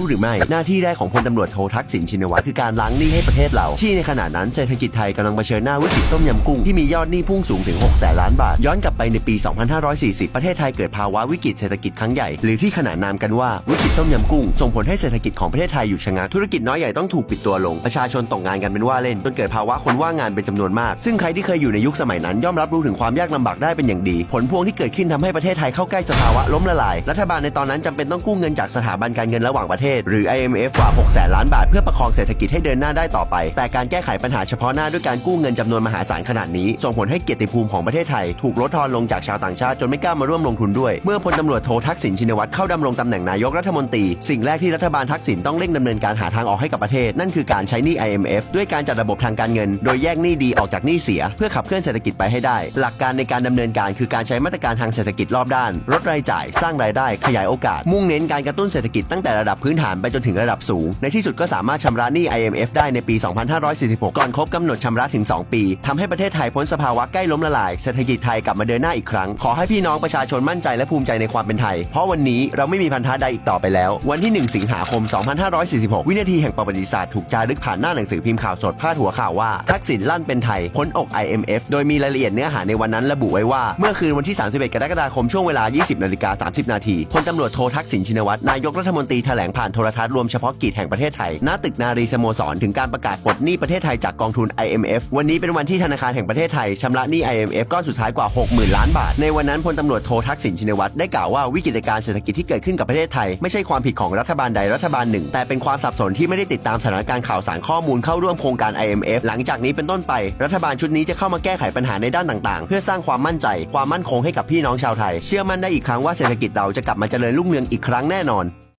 รู้หรือไม่หน้าที่แรกของพลตำรวจโททักษิณชินวัตรคือการล้างหนี้ให้ประเทศเรา ที่ในขณะนั้นเศรษฐกิจไทยกำลังเผชิญหน้าวิกฤตต้มยำกุ้งที่มียอดหนี้พุ่งสูงถึง 6 แสนล้านบาท ย้อนกลับไปในปี 2540 ประเทศไทยเกิดภาวะวิกฤตเศรษฐกิจครั้งใหญ่ หรือที่ขนานนามกันว่าวิกฤตต้มยำกุ้ง ส่งผลให้เศรษฐกิจของประเทศไทยหยุดชะงักธุรกิจน้อยใหญ่ต้องถูกปิดตัวลงประชาชนตกงานกันเป็นว่าเล่นจนเกิดภาวะคนว่างงานเป็นจำนวนมาก ซึ่งใครที่เคยอยู่ในยุคสมัยนั้นย่อมรับรู้ถึงความยากลำบากได้เป็นอย่างดี ผลพวงที่เกิดขึ้นทำให้ประเทศไทยเข้าใกล้สภาวะล้มละลายรัฐบาลในตอนนั้นจำเป็นต้องกู้เงินจากสถาบันการเงินระหว่างประเทศหรือ IMF กว่า 6 แสนล้านบาทเพื่อประคองเศรษฐกิจให้เดินหน้าได้ต่อไป แต่การแก้ไขปัญหาเฉพาะหน้าด้วยการกู้เงินจำนวนมหาศาลขนาดนี้ ส่งผลให้เกียรติภูมิของประเทศไทย ถูกลดทอนลงจากชาวต่างชาติจนไม่กล้ามาร่วมลงทุนด้วย เมื่อพลตำรวจโททักษิณชินวัตรเข้าดำรงตำแหน่งนายกรัฐมนตรี สิ่งแรกที่รัฐบาลทักษิณต้องเร่งดำเนินการหาทางออกให้กับประเทศ นั่นคือการใช้หนี้ IMF ด้วยการจัดระบบทางการเงิน โดยแยกหนี้ดีออกจากหนี้เสีย เพื่อขับเคลื่อนเศรษฐกิจไปให้ได้ หลักการในการดำเนินการคือการใช้มาตรการทางเศรษฐกิจรอบด้านลดรายจ่าย สร้างรายได้ ขยายโอกาส มุ่งเน้นการกระตุ้นเศรษฐกิจตั้งแต่ระดับพื้นฐานไปจนถึงระดับสูง ในที่สุดก็สามารถชำระหนี้ IMF ได้ในปี 2546 ก่อนครบกำหนดชำระถึง 2 ปีทำให้ประเทศไทยพ้นสภาวะใกล้ล้มละลาย เศรษฐกิจไทยกลับมาเดินหน้าอีกครั้ง ขอให้พี่น้องประชาชนมั่นใจและภูมิใจในความเป็นไทย เพราะวันนี้เราไม่มีพันธะใดอีกต่อไปแล้ว วันที่ 1 สิงหาคม 2546 วินาทีแห่งประวัติศาสตร์ถูกจารึกผ่านหน้าหนังสือพิมพ์ข่าวสดพาดหัวข่าวว่าทักษิณลั่นเป็นไทยพ้นอก IMF โดยมีรายละเอียดเนื้อหาในวันนั้นระบุไว้ว่าเมื่อคืนวันที่ 31 กรกฎาคมช่วงเวลา 20นาฬิกา30 นาทีพลตำรวจโททักษิณชินวัตรนายกรัฐมนตรีแถลงผ่านโทรทัศน์รวมเฉพาะกิจแห่งประเทศไทย ณ ตึกนารีสโมสร ถึงการประกาศปลดหนี้ประเทศไทยจากกองทุน IMF วันนี้เป็นวันที่ธนาคารแห่งประเทศไทยชำระหนี้ IMF ก้อนสุดท้ายกว่า 60,000 ล้านบาท ในวันนั้นพลตำรวจโททักษิณชินวัตรได้กล่าวว่าวิกฤตการณ์เศรษฐกิจที่เกิดขึ้นกับประเทศไทยไม่ใช่ความผิดของรัฐบาลใดรัฐบาลหนึ่ง แต่เป็นความสับสนที่ไม่ได้ติดตามสถานการณ์ข่าวสารข้อมูลเข้าร่วมโครงการ IMF หลังจากนี้เป็นต้นไป รัฐบาลชุดนี้จะเข้ามาแก้ไขปัญหาในด้านต่างๆ เพื่อสร้างความมั่นใจ ความมั่นคงให้กับพี่น้องชาวไทย เชื่อมั่นได้อีกครั้งว่าเศรษฐกิจเราจะกลับมาเจริญรุ่งเรืองอีกครั้งแน่นอน